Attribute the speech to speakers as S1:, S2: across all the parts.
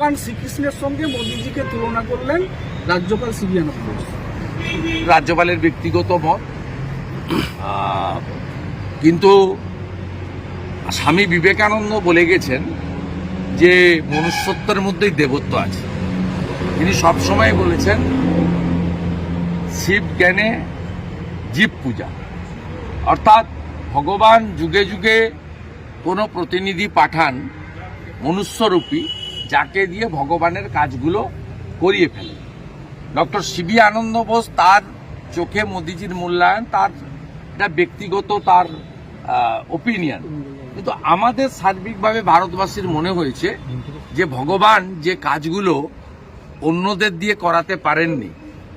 S1: ভগবান শ্রীকৃষ্ণের সঙ্গে মোদিজিকে তুলনা করলেন রাজ্যপাল সিবিয়ানা
S2: রাজ্যপালের ব্যক্তিগত মত। কিন্তু স্বামী বিবেকানন্দ বলে গেছেন যে মনুষ্যত্বের মধ্যেই দেবত্ব আছে। তিনি সবসময় বলেছেন, শিব জ্ঞানে জীব পূজা। অর্থাৎ ভগবান যুগে যুগে কোনো প্রতিনিধি পাঠান মনুষ্যরূপী যাকে দিয়ে ভগবানের কাজগুলো করিয়ে ফেলে। ডক্টর সিবি আনন্দ বোস তার চোখে মোদিজির মূল্যায়ন, তার এটা ব্যক্তিগত তার ওপিনিয়ন কিন্তু আমাদের সার্বিকভাবে ভারতবাসীর মনে হয়েছে যে ভগবান যে কাজগুলো অন্যদের দিয়ে করাতে পারেননি,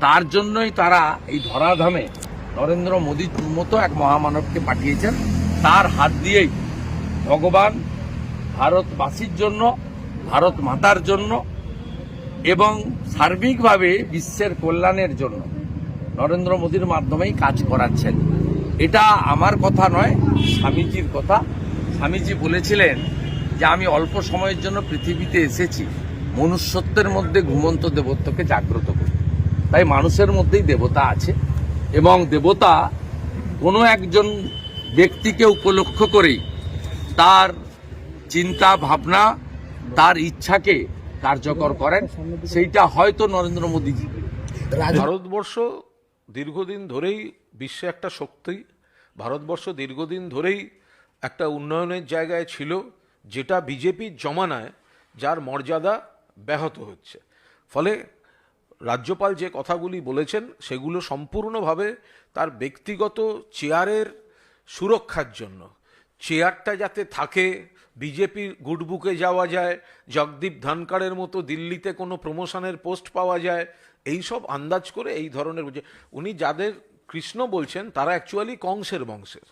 S2: তার জন্যই তারা এই ধরাধামে নরেন্দ্র মোদীর মতো এক মহামানবকে পাঠিয়েছেন। তার হাত দিয়েই ভগবান ভারতবাসীর জন্য ভারত মাতার জন্য এবং সার্বিকভাবে বিশ্বের কল্যাণের জন্য নরেন্দ্র মোদীর মাধ্যমেই কাজ করাচ্ছেন। এটা আমার কথা নয়, স্বামীজির কথা। স্বামীজি বলেছিলেন যে, আমি অল্প সময়ের জন্য পৃথিবীতে এসেছি, মনুষ্যত্বের মধ্যে ঘুমন্ত দেবত্বকে জাগ্রত করি তাই মানুষের মধ্যেই দেবতা আছে এবং দেবতা কোনো একজন ব্যক্তিকে উপলক্ষ করেই তার চিন্তা, ভাবনা তার ইচ্ছাকে কার্যকর করেন সেইটা হয়তো নরেন্দ্র মোদীজি।
S3: ভারতবর্ষ দীর্ঘদিন ধরেই বিশ্বে একটা শক্তি। ভারতবর্ষ দীর্ঘদিন ধরেই একটা উন্নয়নের জায়গায় ছিল যেটা বিজেপির জমানায় যার মর্যাদা ব্যাহত হচ্ছে। ফলে রাজ্যপাল যে কথাগুলি বলেছেন সেগুলো সম্পূর্ণভাবে তার ব্যক্তিগত চেয়ারের সুরক্ষার জন্য। চেয়ারটা যাতে থাকে বিজেপির গুডবুকে যাওয়া যায়, জগদীপ ধনকারের মতো দিল্লিতে কোনো প্রমোশনের পোস্ট পাওয়া যায়, এই সব আন্দাজ করে এই ধরনের উনি যাদের কৃষ্ণ বলছেন, তারা অ্যাকচুয়ালি কংসের বংশের।